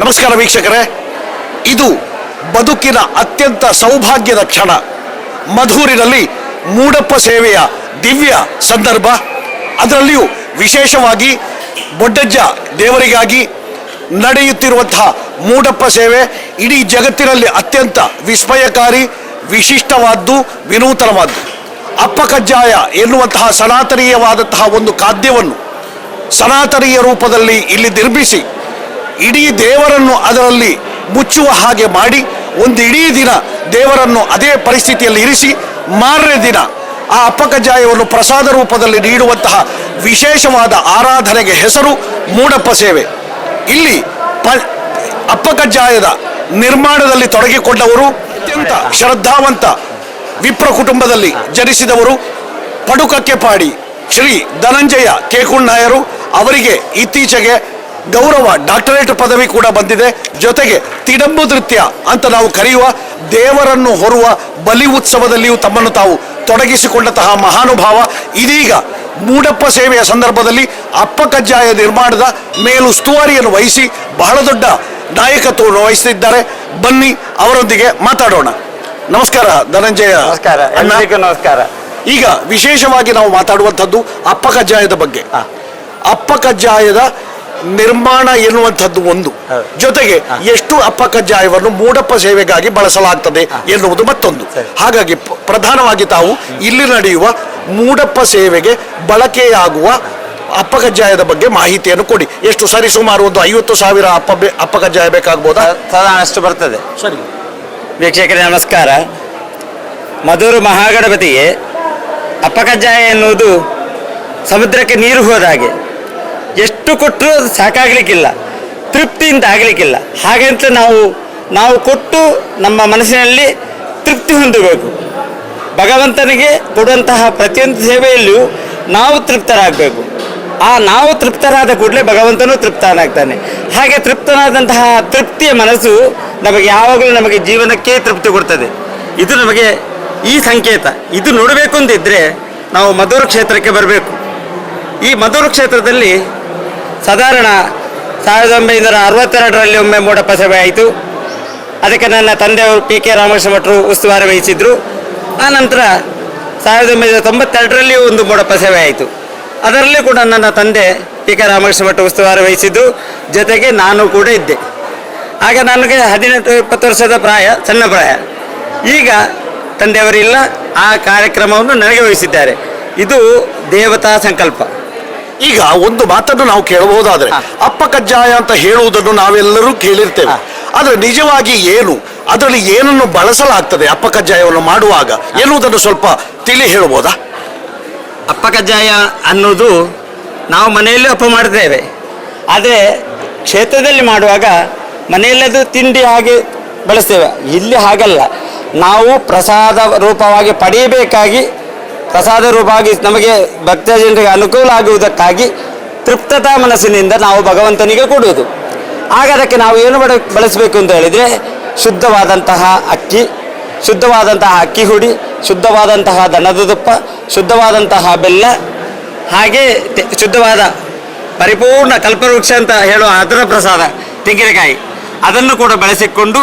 ನಮಸ್ಕಾರ ವೀಕ್ಷಕರೇ. ಇದು ಬದುಕಿನ ಅತ್ಯಂತ ಸೌಭಾಗ್ಯದ ಕ್ಷಣ. ಮಧೂರಿನಲ್ಲಿ ಮೂಡಪ್ಪ ಸೇವೆಯ ದಿವ್ಯ ಸಂದರ್ಭ. ಅದರಲ್ಲಿಯೂ ವಿಶೇಷವಾಗಿ ಬೊಡ್ಡಜ್ಜ ದೇವರಿಗಾಗಿ ನಡೆಯುತ್ತಿರುವಂತಹ ಮೂಡಪ್ಪ ಸೇವೆ ಇಡೀ ಜಗತ್ತಿನಲ್ಲಿ ಅತ್ಯಂತ ವಿಸ್ಮಯಕಾರಿ, ವಿಶಿಷ್ಟವಾದ್ದು, ವಿನೂತನವಾದ್ದು. ಅಪ್ಪ ಕಜ್ಜಾಯ ಎನ್ನುವಂತಹ ಸನಾತನೀಯವಾದಂತಹ ಒಂದು ಖಾದ್ಯವನ್ನು ಸನಾತನೀಯ ರೂಪದಲ್ಲಿ ಇಲ್ಲಿ ನಿರ್ಮಿಸಿ ಇಡೀ ದೇವರನ್ನು ಅದರಲ್ಲಿ ಮುಚ್ಚುವ ಹಾಗೆ ಮಾಡಿ ಒಂದು ಇಡೀ ದಿನ ದೇವರನ್ನು ಅದೇ ಪರಿಸ್ಥಿತಿಯಲ್ಲಿ ಇರಿಸಿ, ಮಾರನೇ ದಿನ ಆ ಅಪ್ಪಕಜ್ಜಾಯವನ್ನು ಪ್ರಸಾದ ರೂಪದಲ್ಲಿ ನೀಡುವಂತಹ ವಿಶೇಷವಾದ ಆರಾಧನೆಗೆ ಹೆಸರು ಮೂಡಪ್ಪ ಸೇವೆ. ಇಲ್ಲಿ ಪ, ಅಪ್ಪಕಜ್ಜಾಯದ ನಿರ್ಮಾಣದಲ್ಲಿ ತೊಡಗಿಕೊಂಡವರು, ಅತ್ಯಂತ ಶ್ರದ್ಧಾವಂತ ವಿಪ್ರ ಕುಟುಂಬದಲ್ಲಿ ಜನಿಸಿದವರು, ಪಡುಕಕ್ಕೆ ಪಾಡಿ ಶ್ರೀ ಧನಂಜಯ ಕೆಕುಣ್ಣಾಯರು ಅವರಿಗೆ ಇತ್ತೀಚೆಗೆ ಗೌರವ ಡಾಕ್ಟರೇಟ್ ಪದವಿ ಕೂಡ ಬಂದಿದೆ. ಜೊತೆಗೆ ತಿಡಂಬು ನೃತ್ಯ ಅಂತ ನಾವು ಕರೆಯುವ ದೇವರನ್ನು ಹೊರುವ ಬಲಿ ಉತ್ಸವದಲ್ಲಿಯೂ ತಮ್ಮನ್ನು ತಾವು ತೊಡಗಿಸಿಕೊಂಡಂತಹ ಮಹಾನುಭಾವ. ಇದೀಗ ಮೂಡಪ್ಪ ಸೇವೆಯ ಸಂದರ್ಭದಲ್ಲಿ ಅಪ್ಪ ಕಜ್ಜಾಯ ನಿರ್ಮಾಣದ ಮೇಲುಸ್ತುವಾರಿಯನ್ನು ವಹಿಸಿ ಬಹಳ ದೊಡ್ಡ ನಾಯಕತ್ವವನ್ನು ವಹಿಸುತ್ತಿದ್ದಾರೆ ಬನ್ನಿ ಅವರೊಂದಿಗೆ ಮಾತಾಡೋಣ. ನಮಸ್ಕಾರ ಧನಂಜಯ. ನಮಸ್ಕಾರ. ನಮಸ್ಕಾರ. ಈಗ ವಿಶೇಷವಾಗಿ ನಾವು ಮಾತಾಡುವಂಥದ್ದು ಅಪ್ಪ ಕಜ್ಜಾಯದ ಬಗ್ಗೆ. ಅಪ್ಪ ಕಜ್ಜಾಯದ ನಿರ್ಮಾಣ ಎನ್ನುವಂಥದ್ದು ಒಂದು. ಜೊತೆಗೆ ಎಷ್ಟು ಅಪ್ಪ ಕಜ್ಜಾಯವನ್ನು ಮೂಡಪ್ಪ ಸೇವೆಗಾಗಿ ಬಳಸಲಾಗ್ತದೆ ಎನ್ನುವುದು ಮತ್ತೊಂದು. ಹಾಗಾಗಿ ಪ್ರಧಾನವಾಗಿ ತಾವು ಇಲ್ಲಿ ನಡೆಯುವ ಮೂಡಪ್ಪ ಸೇವೆಗೆ ಬಳಕೆಯಾಗುವ ಅಪ್ಪ ಕಜ್ಜಾಯದ ಬಗ್ಗೆ ಮಾಹಿತಿಯನ್ನು ಕೊಡಿ. ಎಷ್ಟು ಸರಿ ಸುಮಾರು ಒಂದು ಐವತ್ತು ಸಾವಿರ ಅಪ್ಪ ಅಪ್ಪಕಜ್ಜಾಯ ಅಪ್ಪ ಕಜ್ಜಾಯ ಬೇಕಾಗ್ಬೋದಾ ಸಾಧಾರಣ ಅಷ್ಟು ಬರ್ತದೆ. ಸರಿ. ವೀಕ್ಷಕರೇ ನಮಸ್ಕಾರ. ಮಧುರು ಮಹಾಗಣಪತಿಗೆ ಅಪ್ಪಕಜ್ಜಾಯ ಎನ್ನುವುದು ಸಮುದ್ರಕ್ಕೆ ನೀರು ಹೋದ ಹಾಗೆ. ಎಷ್ಟು ಕೊಟ್ಟರೂ ಸಾಕಾಗಲಿಕ್ಕಿಲ್ಲ. ತೃಪ್ತಿಯಿಂದ ಆಗಲಿಕ್ಕಿಲ್ಲ. ಹಾಗಂತ ನಾವು ನಾವು ಕೊಟ್ಟು ನಮ್ಮ ಮನಸ್ಸಿನಲ್ಲಿ ತೃಪ್ತಿ ಹೊಂದಬೇಕು. ಭಗವಂತನಿಗೆ ಕೊಡುವಂತಹ ಪ್ರತಿಯೊಂದು ಸೇವೆಯಲ್ಲಿಯೂ ನಾವು ತೃಪ್ತರಾಗಬೇಕು. ಆ ನಾವು ತೃಪ್ತರಾದ ಕೂಡಲೇ ಭಗವಂತನೂ ತೃಪ್ತನಾಗ್ತಾನೆ. ಹಾಗೆ ತೃಪ್ತನಾದಂತಹ ತೃಪ್ತಿಯ ಮನಸ್ಸು ನಮಗೆ ಯಾವಾಗಲೂ ನಮಗೆ ಜೀವನಕ್ಕೆ ತೃಪ್ತಿ ಕೊಡ್ತದೆ. ಇದು ನಮಗೆ ಈ ಸಂಕೇತ. ಇದು ನೋಡಬೇಕು ಅಂತಿದ್ದರೆ ನಾವು ಮಧುರ ಕ್ಷೇತ್ರಕ್ಕೆ ಬರಬೇಕು. ಈ ಮಧುರ ಕ್ಷೇತ್ರದಲ್ಲಿ ಸಾಧಾರಣ ಸಾವಿರದ ಒಂಬೈನೂರ ಅರವತ್ತೆರಡರಲ್ಲಿ ಒಮ್ಮೆ ಮೂಡಪ್ಪ ಸಭೆ ಆಯಿತು. ಅದಕ್ಕೆ ನನ್ನ ತಂದೆಯವರು ಪಿ ಕೆ ರಾಮಕೃಷ್ಣ ಭಟ್ರು ಉಸ್ತುವಾರಿ ವಹಿಸಿದ್ರು. ಆ ನಂತರ ಸಾವಿರದ ಒಂಬೈನೂರ ತೊಂಬತ್ತೆರಡರಲ್ಲಿಯೂ ಒಂದು ಮೂಡಪ್ಪ ಸಭೆ ಆಯಿತು. ಅದರಲ್ಲಿ ಕೂಡ ನನ್ನ ತಂದೆ ಪಿ ಕೆ ರಾಮಕೃಷ್ಣ ಭಟ್ರು ಉಸ್ತುವಾರಿ ವಹಿಸಿದ್ದು. ಜೊತೆಗೆ ನಾನು ಕೂಡ ಇದ್ದೆ. ಆಗ ನನಗೆ ಹದಿನೆಂಟು, ಇಪ್ಪತ್ತು ವರ್ಷದ ಪ್ರಾಯ, ಸಣ್ಣ ಪ್ರಾಯ. ಈಗ ತಂದೆಯವರಿಲ್ಲ. ಆ ಕಾರ್ಯಕ್ರಮವನ್ನು ನನಗೆ ವಹಿಸಿದ್ದಾರೆ. ಇದು ದೇವತಾ ಸಂಕಲ್ಪ. ಈಗ ಒಂದು ಮಾತನ್ನು ನಾವು ಕೇಳಬಹುದಾದ್ರೆ. ಅಪ್ಪ ಕಜ್ಜಾಯ ಅಂತ ಹೇಳುವುದನ್ನು ನಾವೆಲ್ಲರೂ ಕೇಳಿರ್ತೇವೆ. ಆದರೆ ಆದ್ರೆ ನಿಜವಾಗಿ ಏನು? ಅದರಲ್ಲಿ ಏನನ್ನು ಬಳಸಲಾಗ್ತದೆ ಅಪ್ಪ ಕಜ್ಜಾಯವನ್ನು ಮಾಡುವಾಗ? ಎನ್ನುವುದನ್ನು ಸ್ವಲ್ಪ ತಿಳಿ ಹೇಳ್ಬೋದಾ ಅಪ್ಪ ಕಜ್ಜಾಯ ಅನ್ನೋದು ನಾವು ಮನೆಯಲ್ಲಿ ಅಪ್ಪ ಮಾಡ್ತೇವೆ. ಆದರೆ ಕ್ಷೇತ್ರದಲ್ಲಿ ಮಾಡುವಾಗ ಮನೆಯಲ್ಲದು ತಿಂಡಿ ಹಾಗೆ ಬಳಸ್ತೇವೆ. ಇಲ್ಲಿ ಹಾಗಲ್ಲ. ನಾವು ಪ್ರಸಾದ ರೂಪವಾಗಿ ಪಡೆಯಬೇಕಾಗಿ ಪ್ರಸಾದ ರೂಪವಾಗಿ ನಮಗೆ ಭಕ್ತ ಜನರಿಗೆ ಅನುಕೂಲ ಆಗುವುದಕ್ಕಾಗಿ ತೃಪ್ತತಾ ಮನಸ್ಸಿನಿಂದ ನಾವು ಭಗವಂತನಿಗೆ ಕೊಡುವುದು. ಆಗ ಅದಕ್ಕೆ ನಾವು ಏನು ಬಡ, ಬಳಸಬೇಕು ಅಂತ ಹೇಳಿದರೆ ಶುದ್ಧವಾದಂತಹ ಅಕ್ಕಿ ಶುದ್ಧವಾದಂತಹ ಅಕ್ಕಿ ಹುಡಿ, ಶುದ್ಧವಾದಂತಹ ದನದ ತುಪ್ಪ, ಶುದ್ಧವಾದಂತಹ ಬೆಲ್ಲ, ಹಾಗೆ ಶುದ್ಧವಾದ ಪರಿಪೂರ್ಣ ಕಲ್ಪವೃಕ್ಷ ಅಂತ ಹೇಳುವ ಅದರ ಪ್ರಸಾದ ತೆಂಗಿನಕಾಯಿ. ಅದನ್ನು ಕೂಡ ಬಳಸಿಕೊಂಡು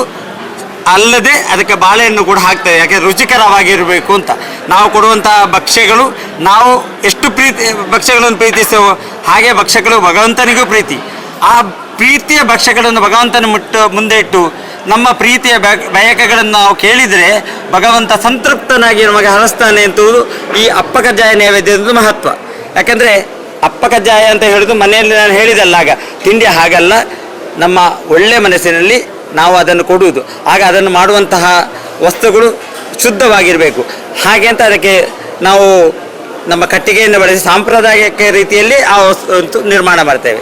ಅಲ್ಲದೆ ಅದಕ್ಕೆ ಬಾಳೆಹಣ್ಣು ಕೂಡ ಹಾಕ್ತೇವೆ ಯಾಕೆ ರುಚಿಕರವಾಗಿರಬೇಕು ಅಂತ. ನಾವು ಕೊಡುವಂತಹ ಭಕ್ಷ್ಯಗಳು, ನಾವು ಎಷ್ಟು ಪ್ರೀತಿ, ಭಕ್ಷ್ಯಗಳನ್ನು ಪ್ರೀತಿಸ್ತೇವೋ ಹಾಗೆ ಭಕ್ಷ್ಯಗಳು ಭಗವಂತನಿಗೂ ಪ್ರೀತಿ. ಆ ಪ್ರೀತಿಯ ಭಕ್ಷ್ಯಗಳನ್ನು ಭಗವಂತನ ಮುಟ್ಟು ಮುಂದೆ ಇಟ್ಟು ನಮ್ಮ ಪ್ರೀತಿಯ ಬಯ- ಬಯಕೆಗಳನ್ನು ನಾವು ಕೇಳಿದರೆ ಭಗವಂತ ಸಂತೃಪ್ತನಾಗಿ ನಮಗೆ ಹರಸ್ತಾನೆ ಅಂತುವುದು ಈ ಅಪ್ಪ ಕಜ್ಜಾಯ ನೈವೇದ್ಯದ ಮಹತ್ವ. ಯಾಕಂದರೆ ಅಪ್ಪಕಜ್ಜಾಯ ಅಂತ ಹೇಳೋದು ಮನೆಯಲ್ಲಿ ನಾನು ಹೇಳಿದಲ್ಲ ಆಗ ತಿಂಡಿ ಹಾಗಲ್ಲ, ನಮ್ಮ ಒಳ್ಳೆ ಮನಸ್ಸಿನಲ್ಲಿ ನಾವು ಅದನ್ನು ಕೊಡುವುದು. ಆಗ ಅದನ್ನು ಮಾಡುವಂತಹ ವಸ್ತುಗಳು ಶುದ್ಧವಾಗಿರಬೇಕು. ಹಾಗೆ ಅಂತ ಅದಕ್ಕೆ ನಾವು ನಮ್ಮ ಕಟ್ಟಿಗೆಯನ್ನು ಬಳಸಿ ಸಾಂಪ್ರದಾಯಿಕ ರೀತಿಯಲ್ಲಿ ಆ ವಸ್ತು ನಿರ್ಮಾಣ ಮಾಡ್ತೇವೆ.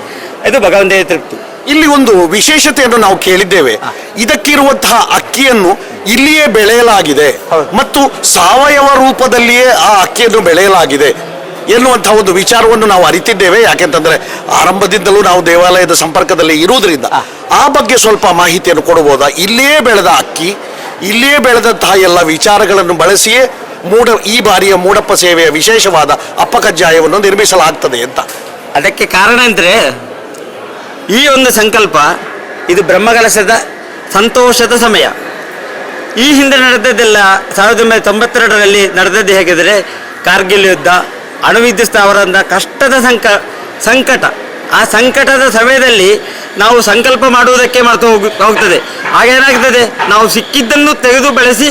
ಇದು ಭಗವಂತೇ ತೃಪ್ತಿ. ಇಲ್ಲಿ ಒಂದು ವಿಶೇಷತೆಯನ್ನು ನಾವು ಕೇಳಿದ್ದೇವೆ. ಇದಕ್ಕಿರುವಂತಹ ಅಕ್ಕಿಯನ್ನು ಇಲ್ಲಿಯೇ ಬೆಳೆಯಲಾಗಿದೆ. ಮತ್ತು ಸಾವಯವ ರೂಪದಲ್ಲಿಯೇ ಆ ಅಕ್ಕಿಯನ್ನು ಬೆಳೆಯಲಾಗಿದೆ. ಎನ್ನುವಂತಹ ಒಂದು ವಿಚಾರವನ್ನು ನಾವು ಅರಿತಿದ್ದೇವೆ. ಯಾಕೆಂತಂದ್ರೆ ಆರಂಭದಿಂದಲೂ ನಾವು ದೇವಾಲಯದ ಸಂಪರ್ಕದಲ್ಲಿ ಇರುವುದರಿಂದ ಆ ಬಗ್ಗೆ ಸ್ವಲ್ಪ ಮಾಹಿತಿಯನ್ನು ಕೊಡಬಹುದಾ? ಇಲ್ಲಿಯೇ ಬೆಳೆದ ಅಕ್ಕಿ ಇಲ್ಲಿಯೇ ಬೆಳೆದಂತಹ ಎಲ್ಲ ವಿಚಾರಗಳನ್ನು ಬಳಸಿಯೇ ಮೂಡ ಈ ಬಾರಿಯ ಮೂಡಪ್ಪ ಸೇವೆಯ ವಿಶೇಷವಾದ ಅಪ್ಪಕಜ್ಜಾಯವನ್ನು ನಿರ್ಮಿಸಲಾಗ್ತದೆ ಅಂತ. ಅದಕ್ಕೆ ಕಾರಣ ಅಂದರೆ ಈ ಒಂದು ಸಂಕಲ್ಪ ಇದು ಬ್ರಹ್ಮಕಲಶದ ಸಂತೋಷದ ಸಮಯ. ಈ ಹಿಂದೆ ನಡೆದದ್ದೆಲ್ಲ ಸಾವಿರದ ಒಂಬೈನೂರ ತೊಂಬತ್ತೆರಡರಲ್ಲಿ ನಡೆದದ್ದು ಹೇಗಿದ್ರೆ ಕಾರ್ಗಿಲ್ ಯುದ್ಧ ಅಣುವಿದ್ಯುತ್ ಸ್ಥಾವರದ ಕಷ್ಟದ ಸಂಕ ಸಂಕಟ. ಆ ಸಂಕಟದ ಸಮಯದಲ್ಲಿ ನಾವು ಸಂಕಲ್ಪ ಮಾಡುವುದಕ್ಕೆ ಮಾಡ್ತಾ ಹೋಗ ಹೋಗ್ತದೆ. ಆಗೇನಾಗ್ತದೆ ನಾವು ಸಿಕ್ಕಿದ್ದನ್ನು ತೆಗೆದು ಬೆಳೆಸಿ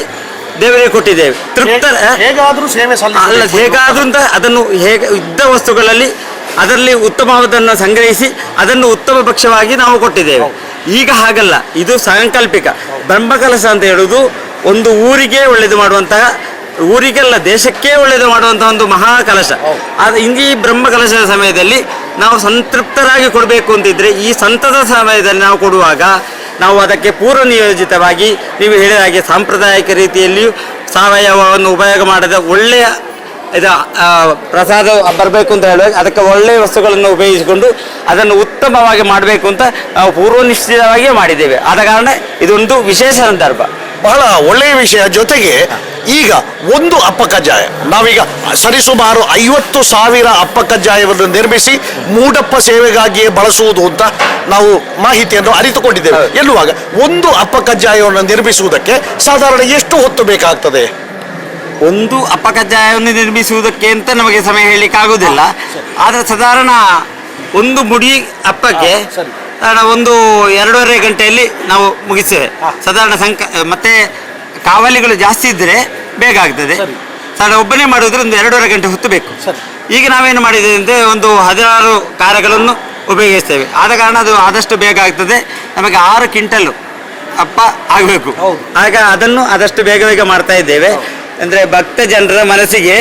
ದೇವರಿಗೆ ಕೊಟ್ಟಿದ್ದೇವೆ. ತೃಪ್ತ ಹೇಗಾದರೂ ಸೇವೆ ಅಲ್ಲ ಹೇಗಾದ್ರೂ ಅಂತ ಅದನ್ನು ಹೇಗೆ ಇದ್ದ ವಸ್ತುಗಳಲ್ಲಿ ಅದರಲ್ಲಿ ಉತ್ತಮವಾದನ್ನು ಸಂಗ್ರಹಿಸಿ ಅದನ್ನು ಉತ್ತಮ ಪಕ್ಷವಾಗಿ ನಾವು ಕೊಟ್ಟಿದ್ದೇವೆ. ಈಗ ಹಾಗಲ್ಲ. ಇದು ಸಾಂಕಲ್ಪಿಕ. ಬ್ರಹ್ಮಕಲಶ ಅಂತ ಹೇಳುವುದು ಒಂದು ಊರಿಗೆ ಒಳ್ಳೆಯದು ಮಾಡುವಂತಹ ಊರಿಗೆಲ್ಲ ದೇಶಕ್ಕೆ ಒಳ್ಳೆಯದು ಮಾಡುವಂತಹ ಒಂದು ಮಹಾ ಕಲಶ. ಅದು ಈ ಬ್ರಹ್ಮಕಲಶದ ಸಮಯದಲ್ಲಿ ನಾವು ಸಂತೃಪ್ತರಾಗಿ ಕೊಡಬೇಕು ಅಂತಿದ್ರೆ ಈ ಸಂತದ ಸಮಯದಲ್ಲಿ ನಾವು ಕೊಡುವಾಗ ನಾವು ಅದಕ್ಕೆ ಪೂರ್ವ ನಿಯೋಜಿತವಾಗಿ ನೀವು ಹೇಳಿದ ಹಾಗೆ ಸಾಂಪ್ರದಾಯಿಕ ರೀತಿಯಲ್ಲಿಯೂ ಸಾವಯವವನ್ನು ಉಪಯೋಗ ಮಾಡದ ಒಳ್ಳೆಯ ಇದು ಪ್ರಸಾದ ಬರಬೇಕು ಅಂತ ಹೇಳುವಾಗ ಅದಕ್ಕೆ ಒಳ್ಳೆಯ ವಸ್ತುಗಳನ್ನು ಉಪಯೋಗಿಸಿಕೊಂಡು ಅದನ್ನು ಉತ್ತಮವಾಗಿ ಮಾಡಬೇಕು ಅಂತ ನಾವು ಪೂರ್ವ ನಿಶ್ಚಿತವಾಗಿಯೇ ಮಾಡಿದ್ದೇವೆ. ಆದ ಕಾರಣ ಇದೊಂದು ವಿಶೇಷ ಸಂದರ್ಭ. ಬಹಳ ಒಳ್ಳೆಯ ವಿಷಯ ಜೊತೆಗೆ ಈಗ ಒಂದು ಅಪ್ಪ ಕಜ್ಜಾಯ ನಾವೀಗ ಸರಿಸುಮಾರು ಐವತ್ತು ಸಾವಿರ ಅಪ್ಪ ಕಜ್ಜಾಯವನ್ನು ನಿರ್ಮಿಸಿ ಮೂಡಪ್ಪ ಸೇವೆಗಾಗಿಯೇ ಬಳಸುವುದು ಅಂತ ನಾವು ಮಾಹಿತಿಯನ್ನು ಅರಿತುಕೊಂಡಿದ್ದೇವೆ. ಎನ್ನುವಾಗ ಒಂದು ಅಪ್ಪ ಕಜ್ಜಾಯವನ್ನು ನಿರ್ಮಿಸುವುದಕ್ಕೆ ಸಾಧಾರಣ ಎಷ್ಟು ಹೊತ್ತು ಬೇಕಾಗ್ತದೆ? ಒಂದು ಅಪಕಜ್ಜಾಯವನ್ನು ನಿರ್ಮಿಸುವುದಕ್ಕೆ ಅಂತ ನಮಗೆ ಸಮಯ ಹೇಳಲಿಕ್ಕೆ ಆಗುವುದಿಲ್ಲ. ಆದರೆ ಸಾಧಾರಣ ಒಂದು ಮುಡಿ ಅಪ್ಪಕ್ಕೆ ಒಂದು ಎರಡೂವರೆ ಗಂಟೆಯಲ್ಲಿ ನಾವು ಮುಗಿಸ್ತೇವೆ. ಸಾಧಾರಣ ಸಂಕ ಮತ್ತೆ ಕಾವಲಿಗಳು ಜಾಸ್ತಿ ಇದ್ದರೆ ಬೇಗ ಆಗ್ತದೆ. ಸರ್. ಒಬ್ಬನೇ ಮಾಡೋದ್ರೆ ಒಂದು ಎರಡೂವರೆ ಗಂಟೆ ಹೊತ್ತು ಬೇಕು. ಈಗ ನಾವೇನು ಮಾಡಿದ್ದೇವೆ ಅಂದರೆ ಒಂದು ಹದಿನಾರು ಕಾರ್ಯಗಳನ್ನು ಉಪಯೋಗಿಸ್ತೇವೆ. ಆದ ಕಾರಣ ಅದು ಆದಷ್ಟು ಬೇಗ ಆಗ್ತದೆ. ನಮಗೆ ಆರು ಕ್ವಿಂಟಲ್ ಅಪ್ಪ ಆಗಬೇಕು. ಆಗ ಅದನ್ನು ಆದಷ್ಟು ಬೇಗ ಬೇಗ ಮಾಡ್ತಾ ಇದ್ದೇವೆ. ಅಂದರೆ ಭಕ್ತ ಜನರ ಮನಸ್ಸಿಗೆ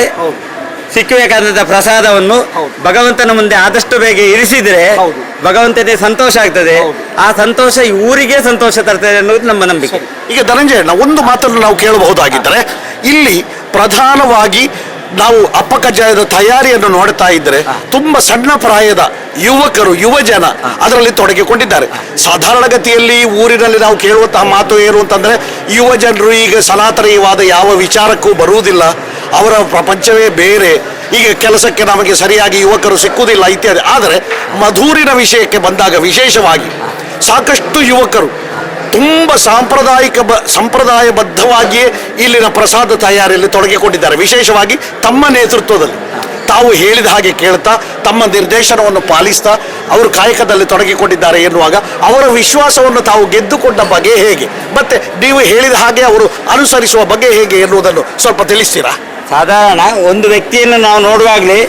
ಹೌದು. ಸಿಕ್ಕಬೇಕಾದಂಥ ಪ್ರಸಾದವನ್ನು ಭಗವಂತನ ಮುಂದೆ ಆದಷ್ಟು ಬೇಗ ಇರಿಸಿದ್ರೆ ಭಗವಂತನೇ ಭಗವಂತನಿಗೆ ಸಂತೋಷ ಆಗ್ತದೆ. ಆ ಸಂತೋಷ ಈ ಊರಿಗೆ ಸಂತೋಷ ತರ್ತದೆ ಅನ್ನೋದು ನಮ್ಮ ನಂಬಿಕೆ. ಈಗ ಧನಂಜಯಣ್ಣ ಒಂದು ಮಾತನ್ನು ನಾವು ಕೇಳಬಹುದಾಗಿದ್ದರೆ ಇಲ್ಲಿ ಪ್ರಧಾನವಾಗಿ ನಾವು ಅಪ್ಪಕಜ್ಜಾಯದ ತಯಾರಿಯನ್ನು ನೋಡ್ತಾ ಇದ್ರೆ ತುಂಬಾ ಸಣ್ಣ ಪ್ರಾಯದ ಯುವಕರು ಯುವ ಜನ ಅದರಲ್ಲಿ ತೊಡಗಿಕೊಂಡಿದ್ದಾರೆ. ಸಾಧಾರಣಗತಿಯಲ್ಲಿ ಊರಿನಲ್ಲಿ ನಾವು ಕೇಳುವಂತಹ ಮಾತು ಏನು ಅಂತಂದ್ರೆ ಯುವ ಜನರು ಈಗ ಸನಾತನೀಯವಾದ ಯಾವ ವಿಚಾರಕ್ಕೂ ಬರುವುದಿಲ್ಲ. ಅವರ ಪ್ರಪಂಚವೇ ಬೇರೆ. ಈಗ ಕೆಲಸಕ್ಕೆ ನಮಗೆ ಸರಿಯಾಗಿ ಯುವಕರು ಸಿಕ್ಕುವುದಿಲ್ಲ ಇತ್ಯಾದಿ. ಆದರೆ ಮಧೂರಿನ ವಿಷಯಕ್ಕೆ ಬಂದಾಗ ವಿಶೇಷವಾಗಿ ಸಾಕಷ್ಟು ಯುವಕರು ತುಂಬ ಸಾಂಪ್ರದಾಯಿಕ ಬ, ಸಂಪ್ರದಾಯಬದ್ಧವಾಗಿಯೇ ಇಲ್ಲಿನ ಪ್ರಸಾದ ತಯಾರಿಯಲ್ಲಿ ತೊಡಗಿಕೊಂಡಿದ್ದಾರೆ. ವಿಶೇಷವಾಗಿ ತಮ್ಮ ನೇತೃತ್ವದಲ್ಲಿ. ತಾವು ಹೇಳಿದ ಹಾಗೆ ಕೇಳ್ತಾ, ತಮ್ಮ ನಿರ್ದೇಶನವನ್ನು ಪಾಲಿಸ್ತಾ, ಅವರು ಕಾಯಕದಲ್ಲಿ ತೊಡಗಿಕೊಂಡಿದ್ದಾರೆ ಎನ್ನುವಾಗ ಅವರ ವಿಶ್ವಾಸವನ್ನು ತಾವು ಗೆದ್ದುಕೊಂಡ ಬಗೆ ಹೇಗೆ? ಮತ್ತೆ ನೀವು ಹೇಳಿದ ಹಾಗೆ ಅವರು ಅನುಸರಿಸುವ ಬಗೆ ಹೇಗೆ ಎನ್ನುವುದನ್ನು ಸ್ವಲ್ಪ ತಿಳಿಸ್ತೀರಾ? ಸಾಧಾರಣ ಒಂದು ವ್ಯಕ್ತಿಯನ್ನು ನಾವು ನೋಡುವಾಗಲೇ,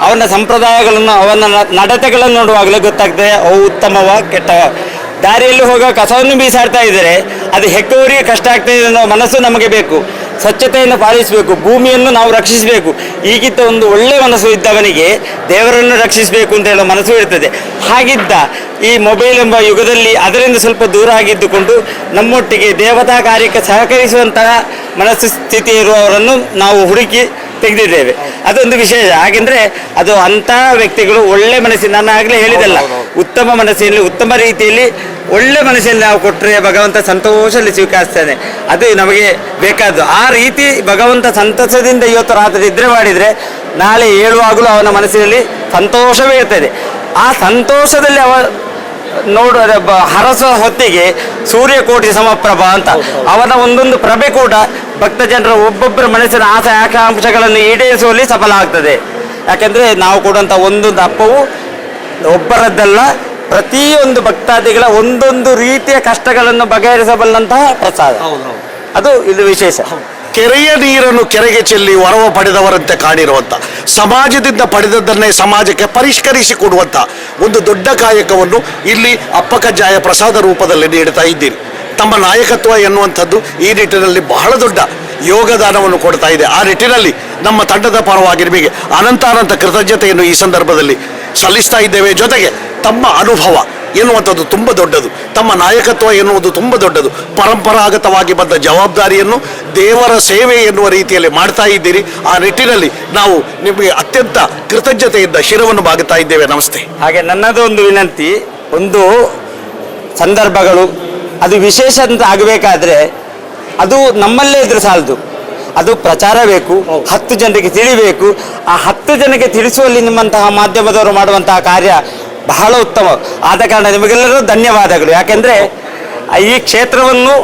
ಅವನ ಸಂಪ್ರದಾಯಗಳನ್ನು, ಅವನ ನಡತೆಗಳನ್ನು ನೋಡುವಾಗಲೇ ಗೊತ್ತಾಗ್ತದೆ, ಅವು ಉತ್ತಮವ ಕೆಟ್ಟವ. ದಾರಿಯಲ್ಲಿ ಹೋಗುವ ಕಸವನ್ನು ಬೀಸಾಡ್ತಾ ಇದ್ದರೆ, ಅದು ಹೆಕ್ಕುವರಿಗೆ ಕಷ್ಟ ಆಗ್ತದೆ ಅನ್ನೋ ಮನಸ್ಸು ನಮಗೆ ಬೇಕು. ಸ್ವಚ್ಛತೆಯನ್ನು ಪಾಲಿಸಬೇಕು, ಭೂಮಿಯನ್ನು ನಾವು ರಕ್ಷಿಸಬೇಕು. ಈಗಿದ್ದ ಒಂದು ಒಳ್ಳೆಯ ಮನಸ್ಸು ಇದ್ದವನಿಗೆ ದೇವರನ್ನು ರಕ್ಷಿಸಬೇಕು ಅಂತ ಹೇಳೋ ಮನಸ್ಸು ಇರ್ತದೆ. ಹಾಗಿದ್ದ ಈ ಮೊಬೈಲ್ ಎಂಬ ಯುಗದಲ್ಲಿ ಅದರಿಂದ ಸ್ವಲ್ಪ ದೂರ ಆಗಿದ್ದುಕೊಂಡು ನಮ್ಮೊಟ್ಟಿಗೆ ದೇವತಾ ಕಾರ್ಯಕ್ಕೆ ಸಹಕರಿಸುವಂತಹ ಮನಸ್ಸು ಸ್ಥಿತಿ ಇರುವವರನ್ನು ನಾವು ಹುಡುಕಿ ತೆಗೆದಿದ್ದೇವೆ. ಅದೊಂದು ವಿಶೇಷ. ಹಾಗೆಂದ್ರೆ ಅದು ಅಂತ ವ್ಯಕ್ತಿಗಳು ಒಳ್ಳೆ ಮನಸ್ಸಿನ ನಾನು ಆಗಲೇ ಹೇಳಿದಲ್ಲ ಉತ್ತಮ ಮನಸ್ಸಿನಲ್ಲಿ ಉತ್ತಮ ರೀತಿಯಲ್ಲಿ ಒಳ್ಳೆ ಮನಸ್ಸಿನಲ್ಲಿ ನಾವು ಕೊಟ್ಟರೆ ಭಗವಂತ ಸಂತೋಷದಲ್ಲಿ ಸ್ವೀಕರಿಸ್ತಾನೆ. ಅದು ನಮಗೆ ಬೇಕಾದ್ದು. ಆ ರೀತಿ ಭಗವಂತ ಸಂತಸದಿಂದ ಇವತ್ತು ರಾತ್ರಿ ನಿದ್ರೆ ಮಾಡಿದರೆ ನಾಳೆ ಹೇಳುವಾಗಲೂ ಅವನ ಮನಸ್ಸಿನಲ್ಲಿ ಸಂತೋಷವೇ ಇರ್ತದೆ. ಆ ಸಂತೋಷದಲ್ಲಿ ಅವ ನೋಡ ಹರಸ ಹೊತ್ತಿಗೆ ಹೊತ್ತಿಗೆ ಸೂರ್ಯಕೋಟಿ ಸಮಪ್ರಭ ಅಂತ. ಅವನ ಒಂದೊಂದು ಪ್ರಭೆ ಕೂಡ ಭಕ್ತ ಜನರ ಒಬ್ಬೊಬ್ಬರ ಮನಸ್ಸಿನ ಆಸೆ ಆಕಾಂಕ್ಷೆಗಳನ್ನು ಈಡೇರಿಸುವಲ್ಲಿ ಸಫಲ ಆಗ್ತದೆ. ಯಾಕೆಂದ್ರೆ ನಾವು ಕೊಡುವಂಥ ಒಂದೊಂದು ಅಪ್ಪವು ಒಬ್ಬರದ್ದಲ್ಲ ಪ್ರತಿಯೊಂದು ಭಕ್ತಾದಿಗಳ ಒಂದೊಂದು ರೀತಿಯ ಕಷ್ಟಗಳನ್ನು ಬಗೆಹರಿಸಬಲ್ಲಂತಹ ಪ್ರಸಾದ. ಅದು ಇದು ವಿಶೇಷ. ಕೆರೆಯ ನೀರನ್ನು ಕೆರೆಗೆ ಚೆಲ್ಲಿ ವರವ ಪಡೆದವರಂತೆ ಕಾಣಿರುವಂತ, ಸಮಾಜದಿಂದ ಪಡೆದದ್ದನ್ನೇ ಸಮಾಜಕ್ಕೆ ಪರಿಷ್ಕರಿಸಿ ಕೊಡುವಂಥ ಒಂದು ದೊಡ್ಡ ಕಾಯಕವನ್ನು ಇಲ್ಲಿ ಅಪ್ಪಕಜ್ಜಾಯ ಪ್ರಸಾದ ರೂಪದಲ್ಲಿ ನೀಡ್ತಾ ಇದ್ದೀರಿ. ತಮ್ಮ ನಾಯಕತ್ವ ಎನ್ನುವಂಥದ್ದು ಈ ನಿಟ್ಟಿನಲ್ಲಿ ಬಹಳ ದೊಡ್ಡ ಯೋಗದಾನವನ್ನು ಕೊಡ್ತಾ ಇದೆ. ಆ ನಿಟ್ಟಿನಲ್ಲಿ ನಮ್ಮ ತಂಡದ ಪರವಾಗಿ ನಿಮಗೆ ಅನಂತಾನಂತ ಕೃತಜ್ಞತೆಯನ್ನು ಈ ಸಂದರ್ಭದಲ್ಲಿ ಸಲ್ಲಿಸ್ತಾ ಇದ್ದೇವೆ. ಜೊತೆಗೆ ತಮ್ಮ ಅನುಭವ ಎನ್ನುವಂಥದ್ದು ತುಂಬ ದೊಡ್ಡದು. ತಮ್ಮ ನಾಯಕತ್ವ ಎನ್ನುವುದು ತುಂಬ ದೊಡ್ಡದು. ಪರಂಪರಾಗತವಾಗಿ ಬಂದ ಜವಾಬ್ದಾರಿಯನ್ನು ದೇವರ ಸೇವೆ ಎನ್ನುವ ರೀತಿಯಲ್ಲಿ ಮಾಡ್ತಾ ಇದ್ದೀರಿ. ಆ ನಿಟ್ಟಿನಲ್ಲಿ ನಾವು ನಿಮಗೆ ಅತ್ಯಂತ ಕೃತಜ್ಞತೆಯಿಂದ ಶಿರವನ್ನು ಬಾಗುತ್ತಾ ಇದ್ದೇವೆ. ನಮಸ್ತೆ. ಹಾಗೆ ನನ್ನದು ಒಂದು ವಿನಂತಿ ಒಂದು ಸಂದರ್ಭಗಳು. ಅದು ವಿಶೇಷ ಅಂತ ಆಗಬೇಕಾದ್ರೆ ಅದು ನಮ್ಮಲ್ಲೇ ಇದ್ರೆ ಸಾಲದು. ಅದು ಪ್ರಚಾರ ಬೇಕು ಹತ್ತು ಜನರಿಗೆ ತಿಳಿಬೇಕು. ಆ ಹತ್ತು ಜನಕ್ಕೆ ತಿಳಿಸುವಲ್ಲಿ ನಿಮ್ಮಂತಹ ಮಾಧ್ಯಮದವರು ಮಾಡುವಂತಹ ಕಾರ್ಯ ಬಹಳ ಉತ್ತಮ. ಆದ ಕಾರಣ ನಿಮಗೆಲ್ಲರೂ ಧನ್ಯವಾದಗಳು. ಯಾಕೆಂದ್ರೆ ಈ ಕ್ಷೇತ್ರವನ್ನು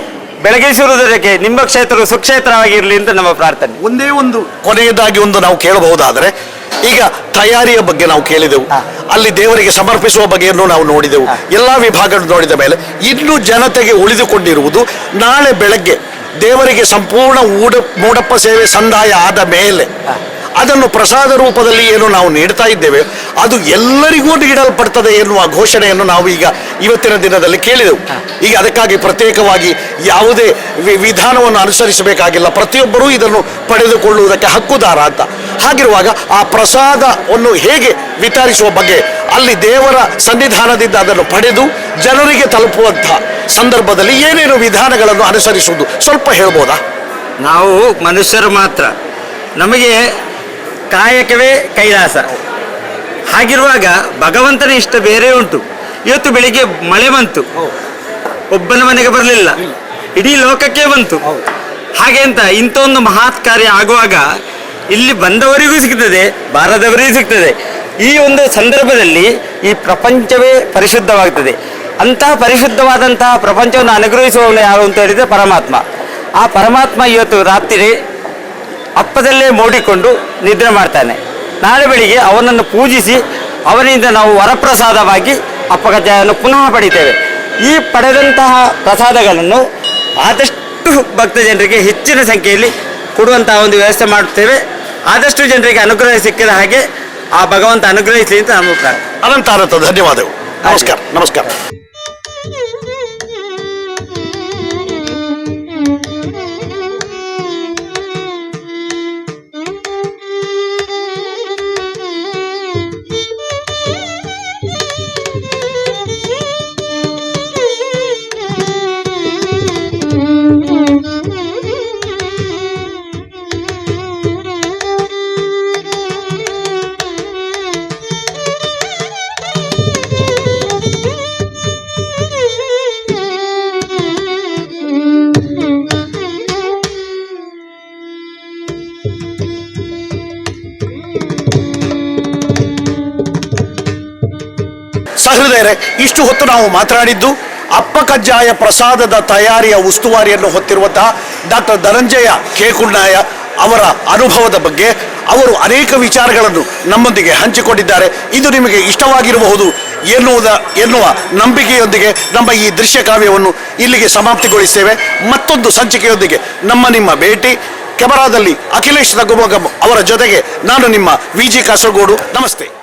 ಬೆಳಗಿಸಿರುವುದಕ್ಕೆ ನಿಮ್ಮ ಕ್ಷೇತ್ರವು ಸುಕ್ಷೇತ್ರವಾಗಿರಲಿ ಅಂತ ನಮ್ಮ ಪ್ರಾರ್ಥನೆ. ಒಂದೇ ಒಂದು ಕೊನೆಯದಾಗಿ ಒಂದು ನಾವು ಕೇಳಬಹುದಾದರೆ ಈಗ ತಯಾರಿಯ ಬಗ್ಗೆ ನಾವು ಕೇಳಿದೆವು. ಅಲ್ಲಿ ದೇವರಿಗೆ ಸಮರ್ಪಿಸುವ ಬಗೆಯನ್ನು ನಾವು ನೋಡಿದೆವು. ಎಲ್ಲಾ ವಿಭಾಗಗಳು ನೋಡಿದ ಮೇಲೆ ಇನ್ನು ಜನತೆಗೆ ಉಳಿದುಕೊಂಡಿರುವುದು ನಾಳೆ ಬೆಳಗ್ಗೆ ದೇವರಿಗೆ ಸಂಪೂರ್ಣ ಊಡ ಮೂಡಪ್ಪ ಸೇವೆ ಸಂದಾಯ ಆದ ಮೇಲೆ ಅದನ್ನು ಪ್ರಸಾದ ರೂಪದಲ್ಲಿ ಏನು ನಾವು ನೀಡ್ತಾ ಇದ್ದೇವೆ. ಅದು ಎಲ್ಲರಿಗೂ ನೀಡಲ್ಪಡ್ತದೆ ಎನ್ನುವ ಘೋಷಣೆಯನ್ನು ನಾವು ಈಗ ಇವತ್ತಿನ ದಿನದಲ್ಲಿ ಕೇಳಿದೆವು. ಈಗ ಅದಕ್ಕಾಗಿ ಪ್ರತ್ಯೇಕವಾಗಿ ಯಾವುದೇ ವಿ- ವಿಧಾನವನ್ನು ಅನುಸರಿಸಬೇಕಾಗಿಲ್ಲ. ಪ್ರತಿಯೊಬ್ಬರೂ ಇದನ್ನು ಪಡೆದುಕೊಳ್ಳುವುದಕ್ಕೆ ಹಕ್ಕುದಾರ ಅಂತ. ಹಾಗಿರುವಾಗ ಆ ಪ್ರಸಾದವನ್ನು ಹೇಗೆ ವಿತರಿಸುವ ಬಗ್ಗೆ ಅಲ್ಲಿ ದೇವರ ಸನ್ನಿಧಾನದಿಂದ ಅದನ್ನು ಪಡೆದು ಜನರಿಗೆ ತಲುಪುವಂತಹ ಸಂದರ್ಭದಲ್ಲಿ ಏನೇನು ವಿಧಾನಗಳನ್ನು ಅನುಸರಿಸುವುದು ಸ್ವಲ್ಪ ಹೇಳ್ಬೋದಾ? ನಾವು ಮನುಷ್ಯರು ಮಾತ್ರ. ನಮಗೆ ಕಾಯಕವೇ ಕೈಲಾಸ. ಹಾಗಿರುವಾಗ ಭಗವಂತನ ಇಷ್ಟ ಬೇರೆ ಉಂಟು. ಇವತ್ತು ಬೆಳಿಗ್ಗೆ ಮಳೆ ಬಂತು. ಒಬ್ಬನ ಮನೆಗೆ ಬರಲಿಲ್ಲ. ಇಡೀ ಲೋಕಕ್ಕೆ ಬಂತು. ಹಾಗೆ ಅಂತ ಇಂಥ ಒಂದು ಮಹಾತ್ ಕಾರ್ಯ ಆಗುವಾಗ ಇಲ್ಲಿ ಬಂದವರಿಗೂ ಸಿಗ್ತದೆ ಬಾರದವರಿಗೂ ಸಿಗ್ತದೆ. ಈ ಒಂದು ಸಂದರ್ಭದಲ್ಲಿ ಈ ಪ್ರಪಂಚವೇ ಪರಿಶುದ್ಧವಾಗ್ತದೆ. ಅಂತಹ ಪರಿಶುದ್ಧವಾದಂತಹ ಪ್ರಪಂಚವನ್ನು ಅನುಗ್ರಹಿಸುವವನು ಯಾರು ಅಂತ ಹೇಳಿದ್ರೆ ಪರಮಾತ್ಮ. ಆ ಪರಮಾತ್ಮ ಇವತ್ತು ರಾತ್ರಿ ಅಪ್ಪದಲ್ಲೇ ಮೂಡಿಕೊಂಡು ನಿದ್ರೆ ಮಾಡ್ತಾನೆ. ನಾಳೆ ಬೆಳಿಗ್ಗೆ ಅವನನ್ನು ಪೂಜಿಸಿ ಅವನಿಂದ ನಾವು ವರಪ್ರಸಾದವಾಗಿ ಅಪ್ಪಕಜಾಯವನ್ನು ಪುನಃ ಪಡಿತೇವೆ. ಈ ಪಡೆದಂತಹ ಪ್ರಸಾದಗಳನ್ನು ಆದಷ್ಟು ಭಕ್ತ ಜನರಿಗೆ ಹೆಚ್ಚಿನ ಸಂಖ್ಯೆಯಲ್ಲಿ ಕೊಡುವಂತಹ ಒಂದು ವ್ಯವಸ್ಥೆ ಮಾಡುತ್ತೇವೆ. ಆದಷ್ಟು ಜನರಿಗೆ ಅನುಗ್ರಹ ಸಿಕ್ಕಿದ ಹಾಗೆ ಆ ಭಗವಂತ ಅನುಗ್ರಹಿಸಲಿ ಅಂತ ನಮ್ಮ ಅನಂತ ಅನಂತ ಧನ್ಯವಾದಗಳು. ನಮಸ್ಕಾರ ನಮಸ್ಕಾರ. ಸಹೃದಯರೇ ಇಷ್ಟು ಹೊತ್ತು ನಾವು ಮಾತನಾಡಿದ್ದು ಅಪ್ಪ ಕಜ್ಜಾಯ ಪ್ರಸಾದದ ತಯಾರಿಯ ಉಸ್ತುವಾರಿಯನ್ನು ಹೊತ್ತಿರುವಂತಹ ಡಾಕ್ಟರ್ ಧನಂಜಯ ಕೇಕುಣ್ಣಾಯ ಅವರ ಅನುಭವದ ಬಗ್ಗೆ ಅವರು ಅನೇಕ ವಿಚಾರಗಳನ್ನು ನಮ್ಮೊಂದಿಗೆ ಹಂಚಿಕೊಂಡಿದ್ದಾರೆ. ಇದು ನಿಮಗೆ ಇಷ್ಟವಾಗಿರಬಹುದು ಎನ್ನುವುದ, ಎನ್ನುವ ನಂಬಿಕೆಯೊಂದಿಗೆ ನಮ್ಮ ಈ ದೃಶ್ಯ ಕಾವ್ಯವನ್ನು ಇಲ್ಲಿಗೆ ಸಮಾಪ್ತಿಗೊಳಿಸ್ತೇವೆ ಮತ್ತೊಂದು ಸಂಚಿಕೆಯೊಂದಿಗೆ ನಮ್ಮ ನಿಮ್ಮ ಭೇಟಿ. ಕ್ಯಾಮರಾದಲ್ಲಿ ಅಖಿಲೇಶ್ ರಘುಮಗಂ ಅವರ ಜೊತೆಗೆ ನಾನು ನಿಮ್ಮ ವಿ ಜಿ ಕಾಸರಗೋಡು. ನಮಸ್ತೆ.